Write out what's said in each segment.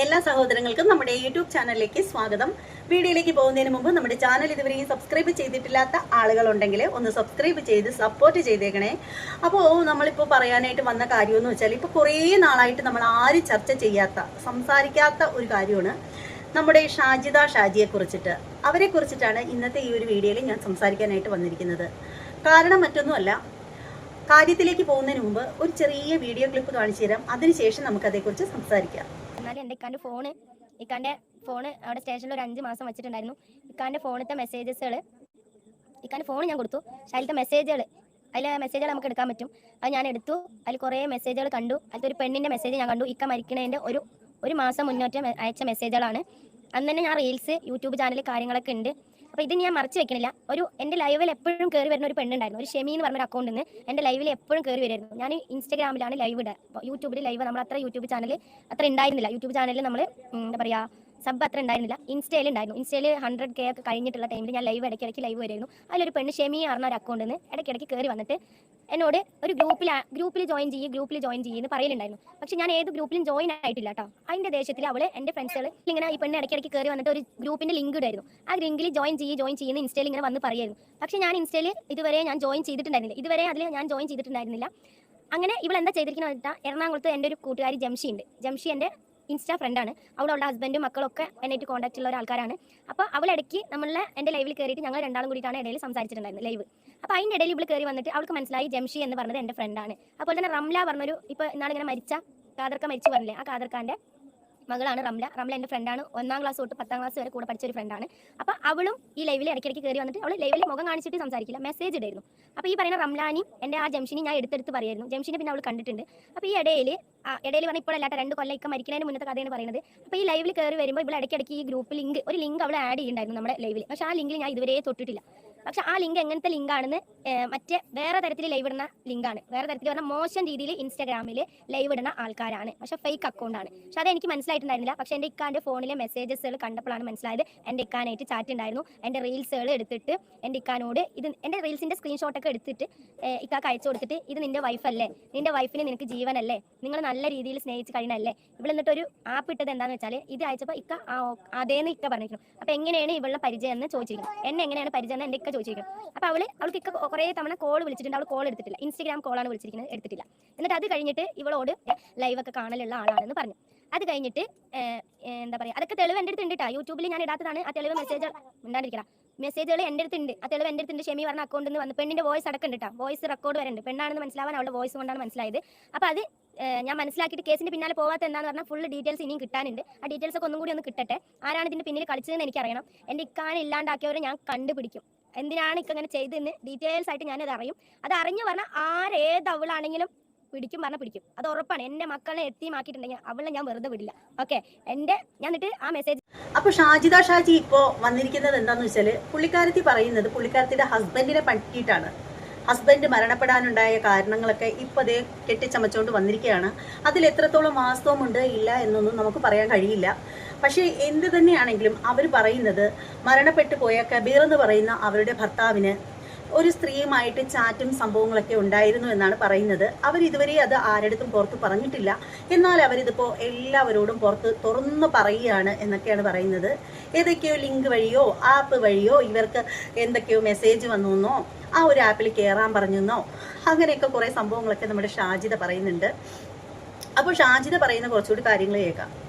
എല്ലാ സഹോദരങ്ങൾക്കും നമ്മുടെ യൂട്യൂബ് ചാനലിലേക്ക് സ്വാഗതം. വീഡിയോയിലേക്ക് പോകുന്നതിന് മുമ്പ് നമ്മുടെ ചാനൽ ഇതുവരെയും സബ്സ്ക്രൈബ് ചെയ്തിട്ടില്ലാത്ത ആളുകളുണ്ടെങ്കിൽ ഒന്ന് സബ്സ്ക്രൈബ് ചെയ്ത് സപ്പോർട്ട് ചെയ്തേക്കണേ. അപ്പോൾ നമ്മളിപ്പോൾ പറയാനായിട്ട് വന്ന കാര്യമെന്ന് വെച്ചാൽ ഇപ്പോൾ കുറേ നാളായിട്ട് നമ്മൾ ആരും ചർച്ച ചെയ്യാത്ത സംസാരിക്കാത്ത ഒരു കാര്യമാണ് നമ്മുടെ ഷാജിദ ഷാജിയെ കുറിച്ചിട്ട്. അവരെ കുറിച്ചിട്ടാണ് ഇന്നത്തെ ഈ ഒരു വീഡിയോയിൽ ഞാൻ സംസാരിക്കാനായിട്ട് വന്നിരിക്കുന്നത്. കാരണം മറ്റൊന്നുമല്ല കാര്യത്തിലേക്ക് പോകുന്നതിന് മുമ്പ് ഒരു ചെറിയ വീഡിയോ ക്ലിപ്പ് കാണിച്ചു തരാം. അതിനുശേഷം നമുക്കതേക്കുറിച്ച് സംസാരിക്കാം. എന്നാലും എന്റെ ഇക്കാന്റെ ഫോണ് ഇക്കാന്റെ ഫോണ് അവിടെ സ്റ്റേഷനിൽ ഒരു അഞ്ച് മാസം വെച്ചിട്ടുണ്ടായിരുന്നു. ഇക്കാന്റെ ഫോണിലത്തെ മെസ്സേജസുകൾ ഇക്കാന്റെ ഫോൺ ഞാൻ കൊടുത്തു. പക്ഷെ അതിലത്തെ മെസ്സേജുകൾ അതിലെ മെസ്സേജുകൾ നമുക്ക് എടുക്കാൻ പറ്റും. അത് ഞാൻ എടുത്തു. അതിൽ കുറേ മെസ്സേജുകൾ കണ്ടു. അതിലത്തെ ഒരു പെണ്ണിന്റെ മെസ്സേജ് ഞാൻ കണ്ടു. ഇക്ക മരിക്കണതിന്റെ ഒരു ഒരു മാസം മുന്നോട്ട് അയച്ച മെസ്സേജുകളാണ്. അന്ന് തന്നെ ഞാൻ റീൽസ് യൂട്യൂബ് ചാനൽ കാര്യങ്ങളൊക്കെ ഉണ്ട്. അപ്പോൾ ഇത് ഞാൻ മറച്ചു വെക്കണില്ല. ഒരു എന്റെ ലൈവിൽ എപ്പോഴും കയറി വരുന്ന ഒരു പെണ്ണുണ്ടായിരുന്നു. ഒരു ഷെമി എന്ന് പറഞ്ഞൊരു അക്കൗണ്ടിൽ നിന്ന് എന്റെ ലൈവിൽ എപ്പോഴും കയറി വരുമായിരുന്നു. ഞാൻ ഇൻസ്റ്റാഗ്രാമിലാണ് ലൈവ് ഇടുക. യൂട്യൂബിൽ ലൈവ് നമ്മൾ അത്ര യൂട്യൂബ് ചാനൽ അത്ര ഉണ്ടായിരുന്നില്ല. യൂട്യൂബ് ചാനലിൽ നമ്മൾ എന്താ പറയുക സബ് അത്ര ഉണ്ടായിരുന്നില്ല. ഇൻസ്റ്റയിൽ ഉണ്ടായിരുന്നു. ഇൻസ്റ്റയിൽ ഹൺഡ്രഡ് കെ ഒക്കെ കഴിഞ്ഞിട്ടുള്ള ടൈമിൽ ഞാൻ ലൈവ് ഇടയ്ക്കിടയ്ക്ക് ലൈവ് വരുമായിരുന്നു. അതിലൊരു പെണ്ണ് ഷെമി പറഞ്ഞ ഒരു അക്കൗണ്ടിൽ നിന്ന് ഇടയ്ക്കിടയ്ക്ക് കയറി വന്നിട്ട് എന്നോട് ഒരു ഗ്രൂപ്പിൽ ഗ്രൂപ്പിൽ ജോയിൻ ചെയ്യ് ഗ്രൂപ്പിൽ ജോയിൻ ചെയ്യുമെന്ന് പറയലുണ്ടായിരുന്നു. പക്ഷെ ഞാൻ ഏത് ഗ്രൂപ്പിലും ജോയിൻ ആയിട്ടില്ല കേട്ടോ അതിന്റെ ദേശത്തിൽ അവൾ എന്റെ ഫ്രണ്ട്സുകൾ ഇങ്ങനെ ഈ പെണ്ണ് ഇടയ്ക്കിടയ്ക്ക് കയറി വന്നിട്ട് ഒരു ഗ്രൂപ്പിന്റെ ലിങ്ക് ഇടായിരുന്നു. ആ ലിങ്കിൽ ജോയിൻ ചെയ്യ് ജോയിൻ ചെയ്യുന്ന ഇൻസ്റ്റയിൽ ഇങ്ങനെ വന്ന് പറയായിരുന്നു. പക്ഷെ ഞാൻ ഇൻസ്റ്റയിൽ ഇതുവരെ ഞാൻ ജോയിൻ ചെയ്തിട്ടുണ്ടായിരുന്നില്ല. ഇതുവരെ അതിൽ ഞാൻ ജോയിൻ ചെയ്തിട്ടുണ്ടായിരുന്നില്ല. അങ്ങനെ ഇവൾ എന്താ ചെയ്തിരിക്കുന്നത് എറണാകുളത്ത് എന്റെ ഒരു കൂട്ടുകാരി ജംഷി ഉണ്ട്. ജംഷി എന്റെ ഇൻസ്റ്റാ ഫ്രണ്ടാണ് അവിടെ അവളുടെ ഹസ്ബൻഡും മക്കളൊക്കെ എന്നായിട്ട് കോൺടാക്ട് ഉള്ള ഒരാൾക്കാരാണ്. അപ്പോൾ അവൾ ഇടയ്ക്ക് നമ്മളെ എന്റെ ലൈവിൽ കയറിയിട്ട് ഞങ്ങൾ രണ്ടാളും കൂടിയിട്ടാണ് ഇടയിൽ സംസാരിച്ചിട്ടുണ്ടായിരുന്നത് ലൈവ് അപ്പോൾ അതിന്റെ ഇടയിൽ ഇവൾ കയറി വന്നിട്ട് അവൾക്ക് മനസ്സിലായി ജംഷി എന്ന് പറഞ്ഞത് എന്റെ ഫ്രണ്ടാണ് അപ്പോൾ തന്നെ റംല പറഞ്ഞൊരു ഇപ്പോൾ ഇന്നാളിങ്ങനെ മരിച്ച കാതർക്ക മരിച്ചു പറഞ്ഞില്ലേ? ആ കാദർക്കാന്റെ മകളാണ് റംല. റംല എന്റെ ഫ്രണ്ടാണ് ഒന്നാം ക്ലാസ് തൊട്ട് പത്താം ക്ലാസ് വരെ കൂടെ പഠിച്ച ഒരു ഫ്രണ്ടാണ് അപ്പോൾ അവളും ഈ ലൈവിൽ ഇടയ്ക്കിടയ്ക്ക് കയറി വന്നിട്ട് അവൾ ലൈവിൽ മുഖം കാണിച്ചിട്ട് സംസാരിക്കില്ല. മെസ്സേജ് ഇടായിരുന്നു അപ്പോൾ ഈ പറയുന്ന റംലാനി എന്റെ ആ ജംഷിനി ഞാൻ എടുത്തെടുത്ത് പറയായിരുന്നു. ജംഷിനെ പിന്നെ അവൾ കണ്ടിട്ടുണ്ട്. അപ്പോൾ ഈ ഇടയിൽ ഇടയിൽ പറഞ്ഞാൽ ഇപ്പോഴല്ലാത്ത രണ്ട് കൊല്ലം ഇക്ക മരിക്കുന്നതിന് മുന്നത്തെ കഥയാണ് പറയുന്നത്. അപ്പോൾ ഈ ലൈവിൽ കയറി വരുമ്പോൾ ഇവിടെ ഇടയ്ക്കിടയ്ക്ക് ഈ ഗ്രൂപ്പ് ലിങ്ക് ഒരു ലിങ്ക് അവൾ ആഡ് ചെയ്യുന്നുണ്ടായിരുന്നു നമ്മുടെ ലൈവിൽ പക്ഷേ ആ ലിങ്കിൽ ഞാൻ ഇതുവരെ തൊട്ടിട്ടില്ല. പക്ഷെ ആ ലിങ്ക് എങ്ങനത്തെ ലിങ്ക് ആണെന്ന് മറ്റേ വേറെ തരത്തിൽ ലൈവ് ഇടുന്ന ലിങ്കാണ്. വേറെ തരത്തിൽ പറഞ്ഞാൽ മോശം രീതിയിൽ ഇൻസ്റ്റാഗ്രാമിൽ ലൈവ് ഇടുന്ന ആൾക്കാരാണ്. പക്ഷെ ഫേക്ക് അക്കൗണ്ടാണ് പക്ഷെ അത് എനിക്ക് മനസ്സിലായിട്ടുണ്ടായിരുന്നില്ല. പക്ഷെ എന്റെ ഇക്കാന്റെ ഫോണിലെ മെസ്സേജസുകൾ കണ്ടപ്പോഴാണ് മനസ്സിലായത്. എന്റെ ഇക്കാനായിട്ട് ചാറ്റ് ഉണ്ടായിരുന്നു. എന്റെ റീൽസുകൾ എടുത്തിട്ട് എന്റെ ഇക്കാനോട് ഇത് എന്റെ റീൽസിന്റെ സ്ക്രീൻഷോട്ടൊക്കെ എടുത്തിട്ട് ഇക്കാക്ക് അയച്ചു കൊടുത്തിട്ട് ഇത് നിന്റെ വൈഫല്ലേ നിന്റെ വൈഫിന് നിനക്ക് ജീവനല്ലേ? നിങ്ങൾ നല്ല രീതിയിൽ സ്നേഹിച്ച് കഴിയണല്ലേ ഇവിടെ എന്നിട്ട് ഒരു ആപ്പ് ഇട്ടത് എന്താണെന്ന് വെച്ചാൽ ഇത് അയച്ചപ്പോൾ ഇക്ക അതേന്ന് ഇക്ക പറഞ്ഞിരിക്കുന്നു. അപ്പോൾ എങ്ങനെയാണ് ഇവളുടെ പരിചയം എന്ന് ചോദിച്ചിരിക്കുന്നത് എന്നെ എങ്ങനെയാണ് പരിചയം എന്ന് എന്റെ ഇക്ക ചോദിച്ചിരിക്കുന്നു അപ്പോൾ അവൾ അവൾക്ക് ഇക്ക കുറേ തവണ കോൾ വിളിച്ചിട്ടുണ്ട്. അവൾ കോൾ എടുത്തിട്ടില്ല. ഇൻസ്റ്റാഗ്രാം കോളാണ് വിളിച്ചിരിക്കുന്നത്. എടുത്തിട്ടില്ല. എന്നിട്ട് അത് കഴിഞ്ഞിട്ട് ഇവളോട് ലൈവൊക്കെ കാണലുള്ള ആളാണെന്ന് പറഞ്ഞു. അത് കഴിഞ്ഞിട്ട് എന്താ പറയുക അതൊക്കെ തെളിവ് എന്റെ അടുത്ത് ഉണ്ട് കേട്ടോ യൂട്യൂബിൽ ഞാൻ ഇടാത്തതാണ് ആ തെളിവ് മെസ്സേജ് ഉണ്ടായിരിക്കണം മെസ്സേജുകൾ എന്റെ അടുത്തുണ്ട് ആ തെളിവ് എന്റെ അടുത്തുണ്ട് ഷെമി പറഞ്ഞ അക്കൗണ്ടിൽ നിന്ന് വന്ന് പെണ്ണിന്റെ വോയിസ് അടക്കം കേട്ടോ വോയിസ് റെക്കോർഡ് വരുന്നുണ്ട് പെണ്ണാണെന്ന് മനസ്സിലാവാൻ അവളുടെ വോയിസ് കൊണ്ടാണ് മനസ്സിലായത്. അപ്പോൾ അത് ഞാൻ മനസ്സിലാക്കിയിട്ട് കേസിന്റെ പിന്നാലെ പോകാത്ത എന്താന്ന് പറഞ്ഞാൽ ഫുൾ ഡീറ്റെയിൽസ് ഇനിയും കിട്ടാനുണ്ട്. ആ ഡീറ്റെയിൽസ് ഒക്കെ ഒന്നും കൂടി ഒന്ന് കിട്ടട്ടെ. ആരാണ് ഇതിന്റെ പിന്നിൽ കളിച്ചതെന്ന് എനിക്കറിയണം. എന്റെ ഇക്കാനെ ഇല്ലാണ്ടാക്കിയവരെ ഞാൻ കണ്ടുപിടിക്കും. എന്തിനാണ് ഇക്ക അങ്ങനെ ചെയ്തതെന്ന് ഡീറ്റെയിൽസ് ആയിട്ട് ഞാനത് അറിയും. അത് അറിഞ്ഞു പറഞ്ഞാൽ ആരേത് അവളാണെങ്കിലും പിടിക്കും പറഞ്ഞാൽ പിടിക്കും. അത് ഉറപ്പാണ്. എന്റെ മക്കളെ എത്തിമാക്കിയിട്ടുണ്ടെങ്കിൽ അവളെ ഞാൻ വെറുതെ വിടില്ല. ഓക്കെ എന്റെ ഞാൻ എന്നിട്ട് ആ മെസ്സേജ് അപ്പൊ ഷാജിദ ഷാജി ഇപ്പോ വന്നിരിക്കുന്നത് എന്താന്ന് വെച്ചാൽ പുള്ളിക്കാരത്തി പറയുന്നത് പുള്ളിക്കാരത്തിന്റെ ഹസ്ബൻഡിനെ പറ്റിയിട്ടാണ്. ഹസ്ബൻഡ് മരണപ്പെടാനുണ്ടായ കാരണങ്ങളൊക്കെ ഇപ്പൊ അതേ കെട്ടിച്ചമച്ചുകൊണ്ട് വന്നിരിക്കുകയാണ് അതിൽ എത്രത്തോളം വാസ്തവമുണ്ട് ഇല്ല എന്നൊന്നും നമുക്ക് പറയാൻ കഴിയില്ല. പക്ഷേ എന്ത് തന്നെയാണെങ്കിലും അവർ പറയുന്നത് മരണപ്പെട്ടു പോയ കബീർ എന്ന് പറയുന്ന അവരുടെ ഭർത്താവിന് ഒരു സ്ത്രീയുമായിട്ട് ചാറ്റും സംഭവങ്ങളൊക്കെ ഉണ്ടായിരുന്നു എന്നാണ് പറയുന്നത്. അവർ ഇതുവരെ അത് ആരുടെടുത്തും പുറത്ത് പറഞ്ഞിട്ടില്ല. എന്നാൽ അവരിതിപ്പോൾ എല്ലാവരോടും പുറത്ത് തുറന്നു പറയുകയാണ് എന്നൊക്കെയാണ് പറയുന്നത്. ഏതൊക്കെയോ ലിങ്ക് വഴിയോ ആപ്പ് വഴിയോ ഇവർക്ക് എന്തൊക്കെയോ മെസ്സേജ് വന്നു ആ ഒരു ആപ്പിൽ കയറാൻ പറഞ്ഞെന്നോ അങ്ങനെയൊക്കെ കുറേ സംഭവങ്ങളൊക്കെ നമ്മുടെ ഷാജിത പറയുന്നുണ്ട്. അപ്പോൾ ഷാജിത പറയുന്ന കുറച്ചുകൂടി കാര്യങ്ങൾ കേൾക്കാം.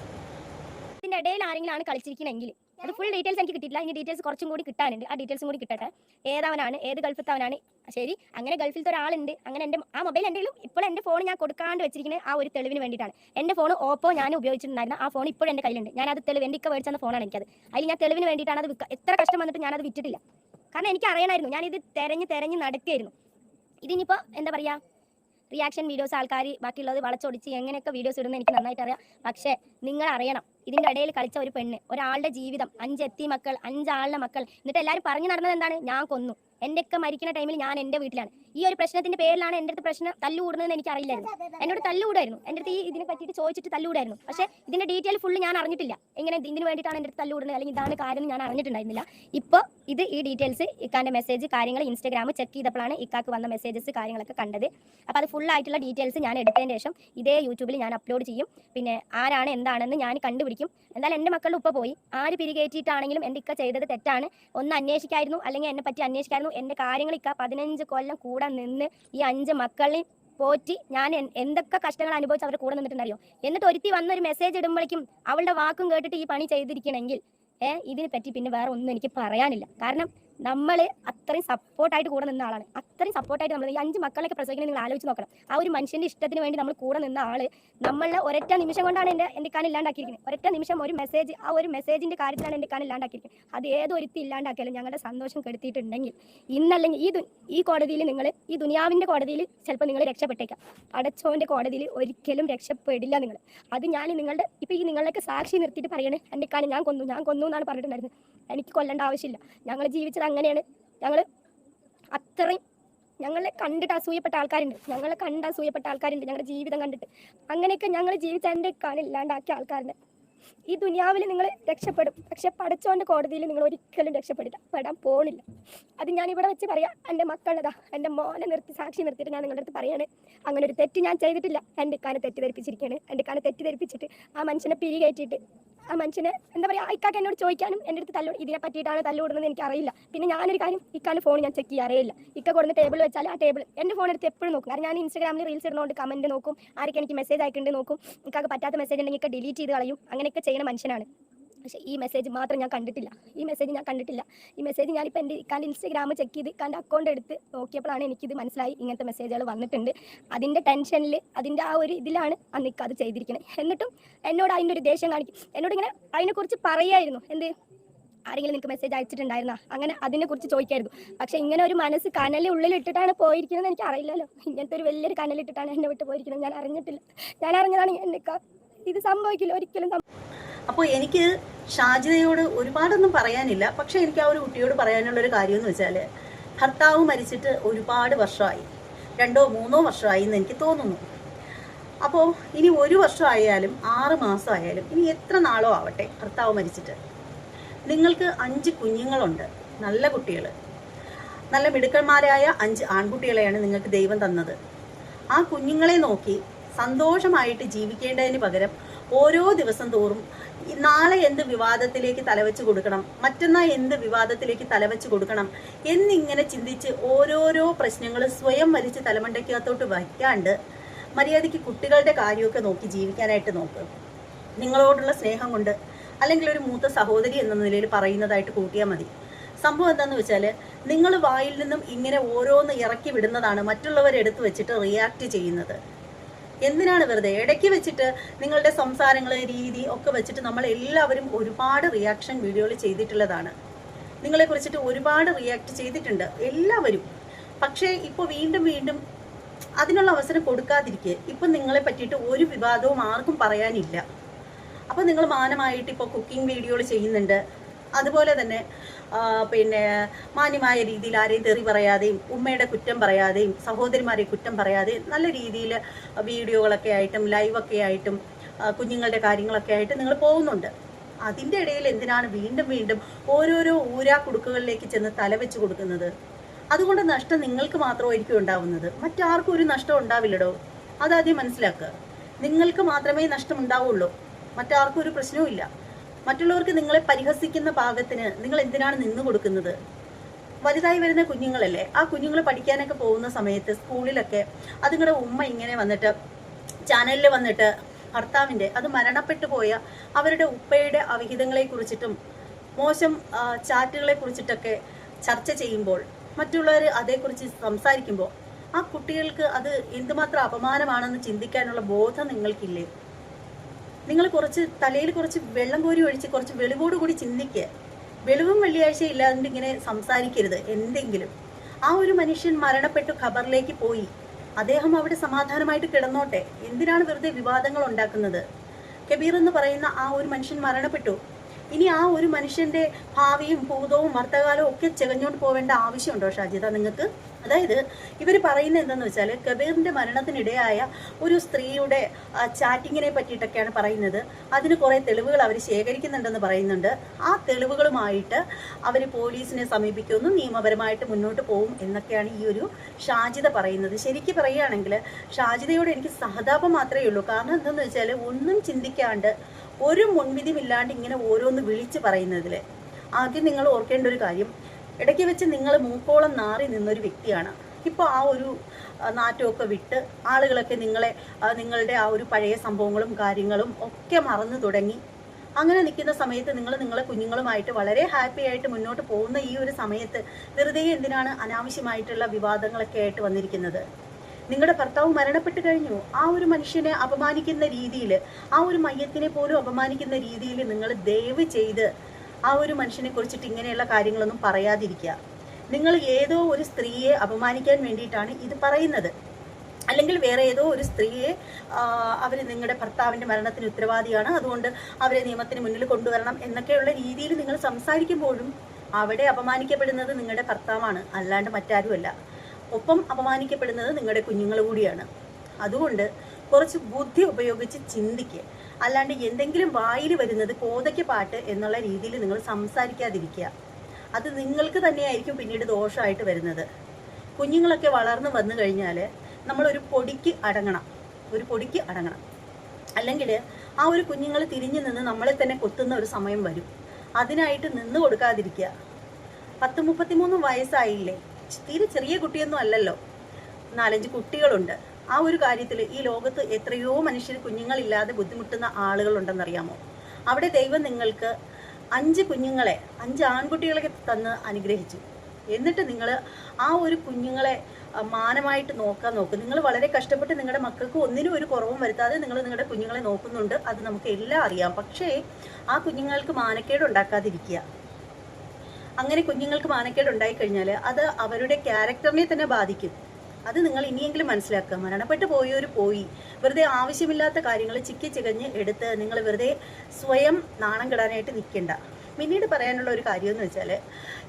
ഇതിന്റെ ഇടയിൽ ആരെങ്കിലും ആണ് കളിച്ചിരിക്കണമെങ്കിൽ. അത് ഫുൾ ഡീറ്റെയിൽസ് എനിക്ക് കിട്ടിയില്ല ഇനി ഡീറ്റെയിൽസ് കുറച്ചും കൂടി കിട്ടാനുണ്ട്. ആ ഡീറ്റെയിൽസും കൂടി കിട്ടട്ടെ. ഏതവനാണ്? ഏത് ഗൾഫത്തവനാണ് ശരി. അങ്ങനെ ഗൾഫിലത്തെ ഒരാളുണ്ട്. അങ്ങനെ എന്റെ ആ മൊബൈൽ എന്തെങ്കിലും ഇപ്പോൾ എന്റെ ഫോൺ ഞാൻ കൊടുക്കാണ്ട് വെച്ചിരിക്കുന്നത് ആ ഒരു തെളിവിന് വേണ്ടിയിട്ടാണ്. എന്റെ ഫോൺ ഓപ്പോ ഞാൻ ഉപയോഗിച്ചിട്ടുണ്ടായിരുന്നു. ആ ഫോൺ ഇപ്പോഴും എന്റെ കയ്യിലുണ്ട്. ഞാൻ അത് തെളിവ് എന്റെ ഇക്ക മേടിച്ച ഫോണാണ് എനിക്കത്. അതിൽ ഞാൻ തെളിവിന് വേണ്ടിയിട്ടാണ് അത് എത്ര കഷ്ടം വന്നിട്ട് ഞാനത് വിറ്റിട്ടില്ല. കാരണം എനിക്ക് അറിയണമായിരുന്നു ഞാനിത് തെരഞ്ഞ് തെരഞ്ഞ് നടക്കുകയായിരുന്നു ഇതിനിപ്പോൾ എന്താ പറയുക റിയാക്ഷൻ വീഡിയോസ് ആൾക്കാർ ബാക്കിയുള്ളത് വളച്ചൊടിച്ച് എങ്ങനെയൊക്കെ വീഡിയോസ് ഇടുന്നത് എനിക്ക് നന്നായിട്ട് അറിയാം പക്ഷേ നിങ്ങൾ അറിയണം ഇതിന്റെ ഇടയിൽ കളിച്ച ഒരു പെണ്ണ് ഒരാളുടെ ജീവിതം അഞ്ച് എത്തി മക്കൾ അഞ്ചാളുടെ മക്കൾ എന്നിട്ട് എല്ലാവരും പറഞ്ഞു നടന്നത് എന്താണ്? ഞാൻ കൊന്നു. എന്റെയൊക്കെ മരിക്കുന്ന ടൈമിൽ ഞാൻ എന്റെ വീട്ടിലാണ്. ഈ ഒരു പ്രശ്നത്തിന്റെ പേരിലാണ് എന്റെ അടുത്ത് പ്രശ്നം തല്ലുകൂടുന്നതെന്ന് എനിക്ക് അറിയില്ലായിരുന്നു എന്നോട് തല്ലുകൂടായിരുന്നു. എന്റെ അടുത്ത് ഈ ഇതിനെ പറ്റിയിട്ട് ചോദിച്ചിട്ട് തല്ലുകൂടായിരുന്നു. പക്ഷേ ഇതിന്റെ ഡീറ്റെയിൽ ഫുള്ള് ഞാൻ അറിഞ്ഞിട്ടില്ല. ഇങ്ങനെ ഇതിന് വേണ്ടിയിട്ടാണ് എന്റെ അടുത്ത് തല്ലുകൂടുന്നത് അല്ലെങ്കിൽ ഇതാണ് കാര്യം ഞാൻ അറിഞ്ഞിട്ടുണ്ടായിരുന്നില്ല. ഇപ്പോൾ ഇത് ഈ ഡീറ്റെയിൽസ് ഇക്കാന്റെ മെസ്സേജ് കാര്യങ്ങൾ ഇൻസ്റ്റാഗ്രാം ചെക്ക് ചെയ്തപ്പോഴാണ് ഇക്കാക്ക് വന്ന മെസ്സേജസ് കാര്യങ്ങളൊക്കെ കണ്ടത്. അപ്പോൾ അത് ഫുൾ ആയിട്ടുള്ള ഡീറ്റെയിൽസ് ഞാൻ എടുത്തതിന് ശേഷം ഇതേ യൂട്യൂബിൽ ഞാൻ അപ്ലോഡ് ചെയ്യും. പിന്നെ ആരാണ് എന്താണെന്ന് ഞാൻ കണ്ടുപിടിക്കും. എന്തായാലും എന്റെ മക്കളുടെ ഉപ്പ പോയി. ആര് പിരികേറ്റിയിട്ടാണെങ്കിലും എന്റെ ഇക്ക ചെയ്തത് തെറ്റാണ്. ഒന്ന് അന്വേഷിക്കായിരുന്നു. അല്ലെങ്കിൽ എന്നെ പറ്റി അന്വേഷിക്കായിരുന്നു. എന്റെ കാര്യങ്ങൾ ഇക്ക പതിനഞ്ച് കൊല്ലം കൂടെ നിന്ന് ഈ അഞ്ച് മക്കളെയും പോറ്റി ഞാൻ എന്തൊക്കെ കഷ്ടങ്ങൾ അനുഭവിച്ച് അവരുടെ കൂടെ നിന്നിട്ടുണ്ടറിയോ എന്നിട്ട് ഒരുത്തി വന്നൊരു മെസ്സേജ് ഇടുമ്പോഴേക്കും അവളുടെ വാക്കും കേട്ടിട്ട് ഈ പണി ചെയ്തിരിക്കണമെങ്കിൽ ഏഹ് ഇതിനെ പറ്റി പിന്നെ വേറെ ഒന്നും എനിക്ക് പറയാനില്ല. കാരണം നമ്മൾ അത്രയും സപ്പോർട്ടായിട്ട് കൂടെ നിന്ന ആളാണ്. അത്രയും സപ്പോർട്ടായിട്ട് നമ്മൾ ഈ അഞ്ച് മക്കളൊക്കെ പ്രസവിക്കുന്നത് നിങ്ങൾ ആലോചിച്ച് നോക്കണം. ആ ഒരു മനുഷ്യന്റെ ഇഷ്ടത്തിന് വേണ്ടി നമ്മൾ കൂടെ നിന്ന ആൾ നമ്മളെ ഒരൊറ്റ നിമിഷം കൊണ്ടാണ് എന്റെ എന്റെ കാൻ ഇല്ലാണ്ടാക്കിയിരിക്കുന്നത്. ഒരൊറ്റ നിമിഷം ഒരു മെസ്സേജ് ആ ഒരു മെസ്സേജിന്റെ കാര്യത്തിലാണ് എന്റെ കാൻ ഇല്ലാണ്ടാക്കിയിരിക്കുന്നത്. അത് ഏതൊരുത്തി ഇല്ലാണ്ടാക്കിയാലും ഞങ്ങളുടെ സന്തോഷം കെടുത്തിയിട്ടുണ്ടെങ്കിൽ ഇന്നല്ലെങ്കിൽ ഈ ഈ കോടതിയിൽ നിങ്ങൾ ഈ ദുനിയാവിന്റെ കോടതിയിൽ ചിലപ്പോൾ നിങ്ങൾ രക്ഷപ്പെട്ടേക്കാം. അടച്ചോന്റെ കോടതിയിൽ ഒരിക്കലും രക്ഷപ്പെടില്ല നിങ്ങൾ. അത് ഞാൻ നിങ്ങളുടെ ഇപ്പൊ ഈ നിങ്ങളൊക്കെ സാക്ഷി നിർത്തിയിട്ട് പറയണേ എന്റെ കാൻ ഞാൻ കൊന്നു ഞാൻ കൊന്നു എന്നാണ് പറഞ്ഞിട്ടുണ്ടായിരുന്നത്. എനിക്ക് കൊല്ലേണ്ട ആവശ്യമില്ല. ഞങ്ങൾ ജീവിച്ചത് അങ്ങനെയാണ്. ഞങ്ങൾ അത്രയും ഞങ്ങളെ കണ്ടിട്ട് അസൂയപ്പെട്ട ആൾക്കാരുണ്ട്. ഞങ്ങളെ കണ്ട് അസൂയപ്പെട്ട ആൾക്കാരുണ്ട്. ഞങ്ങളുടെ ജീവിതം കണ്ടിട്ട്. അങ്ങനെയൊക്കെ ഞങ്ങൾ ജീവിച്ച എന്റെ കാണില്ലാണ്ടാക്കിയ ആൾക്കാരുണ്ട്. ഈ ദുനിയാവിൽ നിങ്ങൾ രക്ഷപ്പെടും. പക്ഷെ പഠിച്ചോന്റെ കോടതിയിൽ നിങ്ങൾ ഒരിക്കലും രക്ഷപ്പെടില്ല പെടാൻ പോണില്ല. അത് ഞാൻ ഇവിടെ വെച്ച് പറയാം. എന്റെ മക്കളതാ. എന്റെ മോനെ നിർത്തി സാക്ഷി നിർത്തിയിട്ട് ഞാൻ നിങ്ങളുടെ അടുത്ത് പറയാണ്. അങ്ങനെ ഒരു തെറ്റ് ഞാൻ ചെയ്തിട്ടില്ല. എന്റെ കാനെ തെറ്റിദ്ധരിപ്പിച്ചിരിക്കുകയാണ് എന്റെ കാനെ തെറ്റിദ്ധരിപ്പിച്ചിട്ട് ആ മനുഷ്യനെ പിരികേറ്റിട്ട് ആ മനുഷ്യനെ എന്താ പറയുക ഇക്കാക്ക് എന്നോട് ചോദിക്കാനും എന്റെ അടുത്ത് തല്ലു ഇതിനെ പറ്റിയിട്ടാണ് തല്ലുവിടുന്നത് എനിക്ക് അറിയില്ല പിന്നെ ഞാനൊരു കാര്യം ഇക്കാന്റെ ഫോൺ ഞാൻ ചെക്ക് ചെയ്യാറേയില്ല. ഇക്ക കൊടുന്ന ടേബിൾ വെച്ചാൽ ആ ടേബിൾ എന്റെ ഫോൺ എടുത്ത് എപ്പോഴും നോക്കും. കാരണം ഞാൻ ഇൻസ്റ്റാഗ്രാമിൽ റീൽസ് ഇടുന്നതുകൊണ്ട് കമന്റ് നോക്കും ആരൊക്കെ എനിക്ക് മെസ്സേജ് അയക്കുന്നുണ്ട് നോക്കും. ഇക്കാക്ക് പറ്റാത്ത മെസ്സേജ് ഉണ്ടെങ്കിൽ ഇക്ക ഡിലീറ്റ് ചെയ്ത് കളയും. അങ്ങനെയൊക്കെ ചെയ്യുന്ന മനുഷ്യനാണ്. പക്ഷേ ഈ മെസ്സേജ് മാത്രം ഞാൻ കണ്ടിട്ടില്ല. ഈ മെസ്സേജ് ഞാൻ കണ്ടിട്ടില്ല. ഈ മെസ്സേജ് ഞാനിപ്പോൾ എന്റെ ഇക്കാന്റെ ഇൻസ്റ്റഗ്രാം ചെക്ക് ചെയ്ത് ഇക്കാന്റെ അക്കൗണ്ട് എടുത്ത് നോക്കിയപ്പോഴാണ് എനിക്കിത് മനസ്സിലായി. ഇങ്ങനത്തെ മെസ്സേജുകൾ വന്നിട്ടുണ്ട്. അതിന്റെ ടെൻഷനിൽ അതിന്റെ ആ ഒരു ഇതിലാണ് അന്ന് ഇക്ക അത് ചെയ്തിരിക്കുന്നത് എന്നിട്ടും എന്നോട് അതിന്റെ ഒരു ദേഷ്യം കാണിക്കും. എന്നോട് ഇങ്ങനെ അതിനെക്കുറിച്ച് പറയായിരുന്നു. എന്ത്? ആരെങ്കിലും നിങ്ങൾക്ക് മെസ്സേജ് അയച്ചിട്ടുണ്ടായിരുന്നോ? അങ്ങനെ അതിനെക്കുറിച്ച് ചോദിക്കായിരുന്നു. പക്ഷെ ഇങ്ങനെ ഒരു മനസ്സ് കനലിൽ ഉള്ളിൽ ഇട്ടിട്ടാണ് പോയിരിക്കുന്നത് എനിക്ക് അറിയില്ലല്ലോ ഇങ്ങനത്തെ ഒരു വലിയൊരു കനലിട്ടിട്ടാണ് എന്നെ വിട്ട് പോയിരിക്കുന്നത് ഞാൻ അറിഞ്ഞിട്ടില്ല. ഞാൻ അറിഞ്ഞതാണ് എന്നെ ഇത് സംഭവിക്കില്ല. ഒരിക്കലും. അപ്പോൾ എനിക്ക് ഷാജിതയോട് ഒരുപാടൊന്നും പറയാനില്ല. പക്ഷെ എനിക്ക് ആ ഒരു കുട്ടിയോട് പറയാനുള്ള ഒരു കാര്യം എന്ന് വെച്ചാൽ ഭർത്താവ് മരിച്ചിട്ട് ഒരുപാട് വർഷമായി. രണ്ടോ മൂന്നോ വർഷമായി എന്ന് എനിക്ക് തോന്നുന്നു. അപ്പോൾ ഇനി ഒരു വർഷമായാലും ആറ് മാസമായാലും ഇനി എത്ര നാളോ ആവട്ടെ ഭർത്താവ് മരിച്ചിട്ട്? നിങ്ങൾക്ക് അഞ്ച് കുഞ്ഞുങ്ങളുണ്ട് നല്ല കുട്ടികൾ നല്ല മിടുക്കന്മാരായ അഞ്ച് ആൺകുട്ടികളെയാണ് നിങ്ങൾക്ക് ദൈവം തന്നത്. ആ കുഞ്ഞുങ്ങളെ നോക്കി സന്തോഷമായിട്ട് ജീവിക്കേണ്ടതിന് പകരം ഓരോ ദിവസം തോറും നാളെ എന്ത് വിവാദത്തിലേക്ക് തലവെച്ച് കൊടുക്കണം? മറ്റന്നാൾ എന്ത് വിവാദത്തിലേക്ക് തലവെച്ച് കൊടുക്കണം? എന്നിങ്ങനെ ചിന്തിച്ച് ഓരോരോ പ്രശ്നങ്ങൾ സ്വയം വലിച്ച് തലമണ്ടയ്ക്കകത്തോട്ട് വയ്ക്കാണ്ട് മര്യാദയ്ക്ക് കുട്ടികളുടെ കാര്യമൊക്കെ നോക്കി ജീവിക്കാനായിട്ട് നോക്ക്. നിങ്ങളോടുള്ള സ്നേഹം കൊണ്ട് അല്ലെങ്കിൽ ഒരു മൂത്ത സഹോദരി എന്ന നിലയിൽ പറയുന്നതായിട്ട് കൂട്ടിയാൽ മതി. സംഭവം എന്താണെന്ന് വെച്ചാൽ നിങ്ങൾ വായിൽ നിന്നും ഇങ്ങനെ ഓരോന്ന് ഇറക്കി വിടുന്നതാണ് മറ്റുള്ളവരെടുത്ത് വെച്ചിട്ട് റിയാക്ട് ചെയ്യുന്നത്. എന്തിനാണ് വെറുതെ? ഇടയ്ക്ക് വെച്ചിട്ട് നിങ്ങളുടെ സംസാരങ്ങൾ രീതി ഒക്കെ വെച്ചിട്ട് നമ്മൾ എല്ലാവരും ഒരുപാട് റിയാക്ഷൻ വീഡിയോകൾ ചെയ്തിട്ടുള്ളതാണ്. നിങ്ങളെ കുറിച്ചിട്ട് ഒരുപാട് റിയാക്ട് ചെയ്തിട്ടുണ്ട് എല്ലാവരും. പക്ഷേ ഇപ്പോൾ വീണ്ടും വീണ്ടും അതിനുള്ള അവസരം കൊടുക്കാതിരിക്കുക ഇപ്പം നിങ്ങളെ പറ്റിയിട്ട് ഒരു വിവാദവും ആർക്കും പറയാനില്ല. അപ്പോൾ നിങ്ങൾ മാനമായിട്ട് ഇപ്പോൾ കുക്കിംഗ് വീഡിയോകൾ ചെയ്യുന്നുണ്ട്. അതുപോലെ തന്നെ പിന്നെ മാന്യമായ രീതിയിൽ ആരെയും തെറി പറയാതെയും ഉമ്മയുടെ കുറ്റം പറയാതെയും സഹോദരിമാരെ കുറ്റം പറയാതെയും നല്ല രീതിയിൽ വീഡിയോകളൊക്കെ ആയിട്ടും ലൈവൊക്കെ ആയിട്ടും കുഞ്ഞുങ്ങളുടെ കാര്യങ്ങളൊക്കെ ആയിട്ട് നിങ്ങൾ പോകുന്നുണ്ട്. അതിന്റെ ഇടയിൽ എന്തിനാണ് വീണ്ടും വീണ്ടും ഓരോരോ ഊരാ കുടുക്കുകളിലേക്ക് ചെന്ന് തലവെച്ച് കൊടുക്കുന്നത്? അതുകൊണ്ട് നഷ്ടം നിങ്ങൾക്ക് മാത്രമായിരിക്കും ഉണ്ടാവുന്നത്. മറ്റാർക്കും ഒരു നഷ്ടം ഉണ്ടാവില്ലടോ? അതാദ്യം മനസ്സിലാക്കുക. നിങ്ങൾക്ക് മാത്രമേ നഷ്ടം ഉണ്ടാവുള്ളൂ. മറ്റാർക്കും ഒരു പ്രശ്നവും മറ്റുള്ളവർക്ക് നിങ്ങളെ പരിഹസിക്കുന്ന പാകത്തിന് നിങ്ങൾ എന്തിനാണ് നിന്നു കൊടുക്കുന്നത്? വലുതായി വരുന്ന കുഞ്ഞുങ്ങളല്ലേ ആ കുഞ്ഞുങ്ങൾ പഠിക്കാനൊക്കെ പോകുന്ന സമയത്ത് സ്കൂളിലൊക്കെ അതുങ്ങളുടെ ഉമ്മ ഇങ്ങനെ വന്നിട്ട് ചാനലിൽ വന്നിട്ട് ഭർത്താവിന്റെ അത് മരണപ്പെട്ടു പോയ അവരുടെ ഉപ്പയുടെ അവിഹിതങ്ങളെ കുറിച്ചിട്ടും മോശം ചാറ്റുകളെ കുറിച്ചിട്ടൊക്കെ ചർച്ച ചെയ്യുമ്പോൾ മറ്റുള്ളവർ അതേക്കുറിച്ച് സംസാരിക്കുമ്പോൾ ആ കുട്ടികൾക്ക് അത് എന്തുമാത്രം അപമാനമാണെന്ന് ചിന്തിക്കാനുള്ള ബോധം നിങ്ങൾക്കില്ലേ? നിങ്ങൾ കുറച്ച് തലയിൽ കുറച്ച് വെള്ളം കോരി ഒഴിച്ച് കുറച്ച് വെളിവോട് കൂടി ചിന്തിക്കുക വെളിവും വെള്ളിയാഴ്ച ഇല്ലാതെ ഇങ്ങനെ സംസാരിക്കരുത് എന്തെങ്കിലും. ആ ഒരു മനുഷ്യൻ മരണപ്പെട്ടു ഖബറിലേക്ക് പോയി. അദ്ദേഹം അവിടെ സമാധാനമായിട്ട് കിടന്നോട്ടെ. എന്തിനാണ് വെറുതെ വിവാദങ്ങൾ ഉണ്ടാക്കുന്നത്? കബീർ എന്ന് പറയുന്ന ആ ഒരു മനുഷ്യൻ മരണപ്പെട്ടു. ഇനി ആ ഒരു മനുഷ്യന്റെ ഭാവിയും ഭൂതവും വർത്തകാലവും ഒക്കെ ചെകഞ്ഞുകൊണ്ട് പോവേണ്ട ആവശ്യമുണ്ടോ ഷാജിത നിങ്ങൾക്ക്? അതായത് ഇവർ പറയുന്നത് എന്തെന്ന് വെച്ചാൽ കബീറിന്റെ മരണത്തിനിടയായ ഒരു സ്ത്രീയുടെ ചാറ്റിങ്ങിനെ പറ്റിയിട്ടൊക്കെയാണ് പറയുന്നത്. അതിന് കുറേ തെളിവുകൾ അവർ ശേഖരിക്കുന്നുണ്ടെന്ന് പറയുന്നുണ്ട്. ആ തെളിവുകളുമായിട്ട് അവർ പോലീസിനെ സമീപിക്കുന്നു നിയമപരമായിട്ട് മുന്നോട്ട് പോകും എന്നൊക്കെയാണ് ഈ ഒരു ഷാജിത പറയുന്നത്. ശരിക്ക് പറയുകയാണെങ്കിൽ ഷാജിതയോട് എനിക്ക് സഹതാപം മാത്രമേ ഉള്ളൂ. കാരണം എന്താണെന്ന് വെച്ചാൽ ഒന്നും ചിന്തിക്കാണ്ട് ഒരു മുൻവിധിയുമില്ലാണ്ട് ഇങ്ങനെ ഓരോന്ന് വിളിച്ച് പറയുന്നതിൽ ആദ്യം നിങ്ങൾ ഓർക്കേണ്ട ഒരു കാര്യം ഇടയ്ക്ക് വെച്ച് നിങ്ങൾ മൂക്കോളം നാറി നിന്നൊരു വ്യക്തിയാണ്. ഇപ്പോൾ ആ ഒരു നാറ്റമൊക്കെ വിട്ട് ആളുകളൊക്കെ നിങ്ങളെ നിങ്ങളുടെ ആ ഒരു പഴയ സംഭവങ്ങളും കാര്യങ്ങളും ഒക്കെ മറന്നു തുടങ്ങി. അങ്ങനെ നിൽക്കുന്ന സമയത്ത് നിങ്ങൾ നിങ്ങളെ കുഞ്ഞുങ്ങളുമായിട്ട് വളരെ ഹാപ്പി ആയിട്ട് മുന്നോട്ട് പോകുന്ന ഈ ഒരു സമയത്ത് വെറുതെ എന്തിനാണ് അനാവശ്യമായിട്ടുള്ള വിവാദങ്ങളൊക്കെ ആയിട്ട് വന്നിരിക്കുന്നത്? നിങ്ങളുടെ ഭർത്താവ് മരണപ്പെട്ടു കഴിഞ്ഞു. ആ ഒരു മനുഷ്യനെ അപമാനിക്കുന്ന രീതിയിൽ ആ ഒരു മയ്യത്തിനെ പോലും അപമാനിക്കുന്ന രീതിയിൽ നിങ്ങൾ ദയവ് ചെയ്ത് ആ ഒരു മനുഷ്യനെ കുറിച്ചിട്ട് ഇങ്ങനെയുള്ള കാര്യങ്ങളൊന്നും പറയാതിരിക്കുക. നിങ്ങൾ ഏതോ ഒരു സ്ത്രീയെ അപമാനിക്കാൻ വേണ്ടിയിട്ടാണ് ഇത് പറയുന്നത്. അല്ലെങ്കിൽ വേറെ ഏതോ ഒരു സ്ത്രീയെ അവർ നിങ്ങളുടെ ഭർത്താവിന്റെ മരണത്തിന് ഉത്തരവാദിയാണ്. അതുകൊണ്ട് അവരെ നിയമത്തിന് മുന്നിൽ കൊണ്ടുവരണം എന്നൊക്കെയുള്ള രീതിയിൽ നിങ്ങൾ സംസാരിക്കുമ്പോഴും അവിടെ അപമാനിക്കപ്പെടുന്നത് നിങ്ങളുടെ ഭർത്താവാണ്. അല്ലാണ്ട് മറ്റാരുമല്ല. ഒപ്പം അപമാനിക്കപ്പെടുന്നത് നിങ്ങളുടെ കുഞ്ഞുങ്ങൾ കൂടിയാണ്. അതുകൊണ്ട് കുറച്ച് ബുദ്ധി ഉപയോഗിച്ച് ചിന്തിക്കുക അല്ലാണ്ട് എന്തെങ്കിലും വായിൽ വരുന്നത് കോതയ്ക്ക് പാട്ട് എന്നുള്ള രീതിയിൽ നിങ്ങൾ സംസാരിക്കാതിരിക്കുക. അത് നിങ്ങൾക്ക് തന്നെയായിരിക്കും പിന്നീട് ദോഷമായിട്ട് വരുന്നത്. കുഞ്ഞുങ്ങളൊക്കെ വളർന്നു വന്നു കഴിഞ്ഞാൽ നമ്മളൊരു പൊടിക്ക് അടങ്ങണം. ഒരു പൊടിക്ക് അടങ്ങണം. അല്ലെങ്കിൽ ആ ഒരു കുഞ്ഞുങ്ങൾ തിരിഞ്ഞു നിന്ന് നമ്മളെ തന്നെ കൊത്തുന്ന ഒരു സമയം വരും. അതിനായിട്ട് നിന്ന് കൊടുക്കാതിരിക്കുക. പത്ത് മുപ്പത്തിമൂന്ന് വയസ്സായില്ലേ? തീരെ ചെറിയ കുട്ടിയൊന്നും അല്ലല്ലോ. നാലഞ്ച് കുട്ടികളുണ്ട്. ആ ഒരു കാര്യത്തിൽ ഈ ലോകത്ത് എത്രയോ മനുഷ്യർ കുഞ്ഞുങ്ങളില്ലാതെ ബുദ്ധിമുട്ടുന്ന ആളുകളുണ്ടെന്നറിയാമോ? അവിടെ ദൈവം നിങ്ങൾക്ക് അഞ്ച് കുഞ്ഞുങ്ങളെ അഞ്ച് ആൺകുട്ടികളെ തന്ന് അനുഗ്രഹിച്ചു. എന്നിട്ട് നിങ്ങൾ ആ ഒരു കുഞ്ഞുങ്ങളെ മാനമായിട്ട് നോക്കാൻ നോക്കും. നിങ്ങൾ വളരെ കഷ്ടപ്പെട്ട് നിങ്ങളുടെ മക്കൾക്ക് ഒന്നിനും ഒരു കുറവും വരുത്താതെ നിങ്ങൾ നിങ്ങളുടെ കുഞ്ഞുങ്ങളെ നോക്കുന്നുണ്ട്. അത് നമുക്ക് എല്ലാം അറിയാം. പക്ഷേ ആ കുഞ്ഞുങ്ങൾക്ക് മാനക്കേട് ഉണ്ടാക്കാതിരിക്കുക. അങ്ങനെ കുഞ്ഞുങ്ങൾക്ക് മാനക്കേട് ഉണ്ടായി കഴിഞ്ഞാൽ അത് അവരുടെ ക്യാരക്ടറിനെ തന്നെ ബാധിക്കും. അത് നിങ്ങൾ ഇനിയെങ്കിലും മനസ്സിലാക്കുക. മരണപ്പെട്ടു പോയവർ പോയി. വെറുതെ ആവശ്യമില്ലാത്ത കാര്യങ്ങൾ ചിക്കി ചികഞ്ഞ് എടുത്ത് നിങ്ങൾ വെറുതെ സ്വയം നാണം കെടാനായിട്ട് നിൽക്കേണ്ട. പിന്നീട് പറയാനുള്ള ഒരു കാര്യം എന്ന് വെച്ചാൽ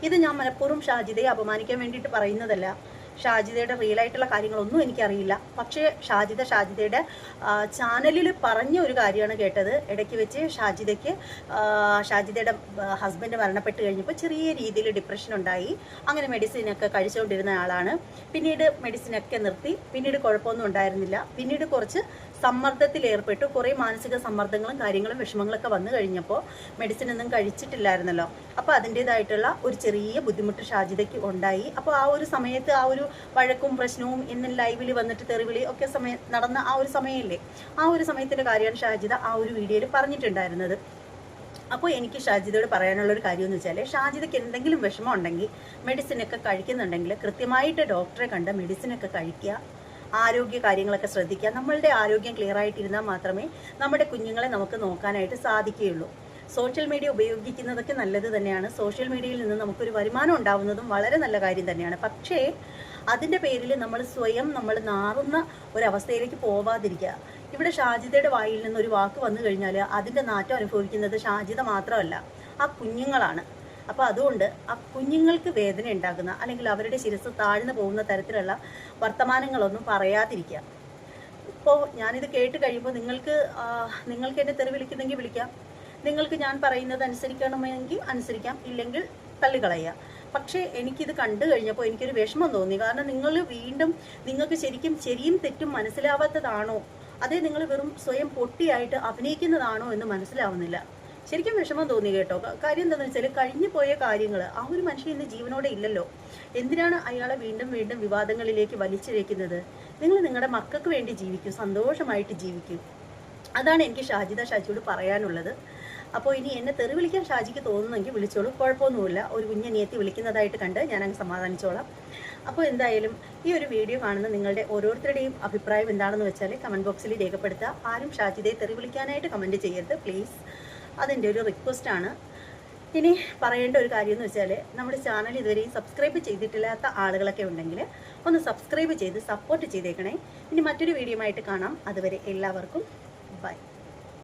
ഇത് ഞാൻ മനഃപൂർവം ഷാജിദയെ അപമാനിക്കാൻ വേണ്ടിയിട്ട് പറയുന്നതല്ല. ഷാജിദയുടെ റിയൽ ആയിട്ടുള്ള കാര്യങ്ങളൊന്നും എനിക്കറിയില്ല. പക്ഷേ ഷാജിദ ഷാജിദയുടെ ചാനലിൽ പറഞ്ഞ ഒരു കാര്യമാണ് കേട്ടത്. ഇടയ്ക്ക് വെച്ച് ഷാജിദയ്ക്ക് ഷാജിദയുടെ ഹസ്ബൻഡ് മരണപ്പെട്ട് കഴിഞ്ഞപ്പോൾ ചെറിയ രീതിയിൽ ഡിപ്രഷൻ ഉണ്ടായി. അങ്ങനെ മെഡിസിനൊക്കെ കഴിച്ചുകൊണ്ടിരുന്ന ആളാണ്. പിന്നീട് മെഡിസിനൊക്കെ നിർത്തി. പിന്നീട് കുഴപ്പമൊന്നും ഉണ്ടായിരുന്നില്ല. പിന്നീട് കുറച്ച് സമ്മർദ്ദത്തിൽ ഏർപ്പെട്ടു കുറേ മാനസിക സമ്മർദ്ദങ്ങളും കാര്യങ്ങളും വിഷമങ്ങളൊക്കെ വന്നു കഴിഞ്ഞപ്പോൾ മെഡിസിൻ ഒന്നും കഴിച്ചിട്ടില്ലായിരുന്നല്ലോ. അപ്പോൾ അതിന്റേതായിട്ടുള്ള ഒരു ചെറിയ ബുദ്ധിമുട്ട് സാധ്യതയ്ക്ക് ഉണ്ടായി. അപ്പോൾ ആ ഒരു സമയത്ത് ആ ഒരു വഴക്കും പ്രശ്നവും ഇന്ന് ലൈവിൽ വന്നിട്ട് തെറിവിളി ഒക്കെ സമയം നടന്ന ആ ഒരു സമയമില്ലേ ആ ഒരു സമയത്തിന്റെ കാര്യമാണ് ഷാജിത ആ ഒരു വീഡിയോയിൽ പറഞ്ഞിട്ടുണ്ടായിരുന്നത്. അപ്പോൾ എനിക്ക് ഷാജിതയോട് പറയാനുള്ള ഒരു കാര്യം എന്ന് വെച്ചാൽ ഷാജിതയ്ക്ക് എന്തെങ്കിലും വിഷമം ഉണ്ടെങ്കിൽ മെഡിസിനൊക്കെ കഴിക്കുന്നുണ്ടെങ്കിൽ കൃത്യമായിട്ട് ഡോക്ടറെ കണ്ട് മെഡിസിനൊക്കെ കഴിക്കുക. ആരോഗ്യ കാര്യങ്ങളൊക്കെ ശ്രദ്ധിക്കുക. നമ്മളുടെ ആരോഗ്യം ക്ലിയർ ആയിട്ടിരുന്നാൽ മാത്രമേ നമ്മുടെ കുഞ്ഞുങ്ങളെ നമുക്ക് നോക്കാനായിട്ട് സാധിക്കുകയുള്ളൂ. സോഷ്യൽ മീഡിയ ഉപയോഗിക്കുന്നതൊക്കെ നല്ലത് തന്നെയാണ്. സോഷ്യൽ മീഡിയയിൽ നിന്ന് നമുക്കൊരു വരുമാനം ഉണ്ടാവുന്നതും വളരെ നല്ല കാര്യം തന്നെയാണ്. പക്ഷേ അതിന്റെ പേരിൽ നമ്മൾ സ്വയം നമ്മൾ നാറുന്ന ഒരവസ്ഥയിലേക്ക് പോവാതിരിക്കുക. ഇവിടെ ഷാജിതയുടെ വായിൽ നിന്ന് ഒരു വാക്ക് വന്നു കഴിഞ്ഞാൽ അതിന്റെ നാറ്റം അനുഭവിക്കുന്നത് ഷാജിത മാത്രമല്ല ആ കുഞ്ഞുങ്ങളാണ്. അപ്പോൾ അതുകൊണ്ട് ആ കുഞ്ഞുങ്ങൾക്ക് വേദന ഉണ്ടാക്കുന്ന അല്ലെങ്കിൽ അവരുടെ ശിരസ് താഴ്ന്നു പോകുന്ന തരത്തിലുള്ള വർത്തമാനങ്ങളൊന്നും പറയാതിരിക്കുക. ഇപ്പോൾ ഞാനിത് കേട്ട് കഴിയുമ്പോൾ നിങ്ങൾക്ക് നിങ്ങൾക്ക് എന്നെ തെറി വിളിക്കുന്നെങ്കിൽ വിളിക്കാം. നിങ്ങൾക്ക് ഞാൻ പറയുന്നത് അനുസരിക്കണമെങ്കിൽ അനുസരിക്കാം. ഇല്ലെങ്കിൽ തള്ളിക്കളയുക. പക്ഷേ എനിക്കിത് കണ്ടു കഴിഞ്ഞപ്പോൾ എനിക്കൊരു വിഷമം തോന്നി. കാരണം നിങ്ങൾ വീണ്ടും നിങ്ങൾക്ക് ശരിക്കും ശരിയും തെറ്റും മനസ്സിലാവാത്തതാണോ? അതേ നിങ്ങൾ വെറും സ്വയം പൊട്ടിയായിട്ട് അഭിനയിക്കുന്നതാണോ എന്ന് മനസ്സിലാവുന്നില്ല. ശരിക്കും വിഷമം തോന്നി കേട്ടോ. കാര്യം എന്താണെന്ന് വെച്ചാൽ കഴിഞ്ഞു പോയ കാര്യങ്ങൾ ആ ഒരു മനുഷ്യൻ ഇന്ന് ജീവനോടെ ഇല്ലല്ലോ. എന്തിനാണ് അയാളെ വീണ്ടും വീണ്ടും വിവാദങ്ങളിലേക്ക് വലിച്ചിഴക്കുന്നത് നിങ്ങൾ നിങ്ങളുടെ മക്കൾക്ക് വേണ്ടി ജീവിക്കൂ സന്തോഷമായിട്ട് ജീവിക്കൂ. അതാണ് എനിക്ക് ഷാജിദ ഷാജിയോട് പറയാനുള്ളത്. അപ്പോൾ ഇനി എന്നെ തെറി വിളിക്കാൻ ഷാജിക്ക് തോന്നുന്നെങ്കിൽ വിളിച്ചോളൂ. കുഴപ്പമൊന്നുമില്ല. ഒരു കുഞ്ഞനിയത്തി വിളിക്കുന്നതായിട്ട് കണ്ട് ഞാൻ അങ്ങ് സമാധാനിച്ചോളാം. അപ്പോൾ എന്തായാലും ഈ ഒരു വീഡിയോ കാണുന്ന നിങ്ങളുടെ ഓരോരുത്തരുടെയും അഭിപ്രായം എന്താണെന്ന് വെച്ചാൽ കമന്റ് ബോക്സിൽ രേഖപ്പെടുത്തുക. ആരും ഷാജിദയെ തെറി വിളിക്കാനായിട്ട് കമന്റ് ചെയ്യരുത്. പ്ലീസ്. അതെന്റെ ഒരു റിക്വസ്റ്റ് ആണ്. ഇനി പറയേണ്ട ഒരു കാര്യം എന്ന് വെച്ചാൽ നമ്മുടെ ചാനൽ ഇതുവരെയും സബ്സ്ക്രൈബ് ചെയ്തിട്ടില്ലാത്ത ആളുകളൊക്കെ ഉണ്ടെങ്കിൽ ഒന്ന് സബ്സ്ക്രൈബ് ചെയ്ത് സപ്പോർട്ട് ചെയ്തേക്കണേ. ഇനി മറ്റൊരു വീഡിയോ ആയിട്ട് കാണാം. അതുവരെ എല്ലാവർക്കും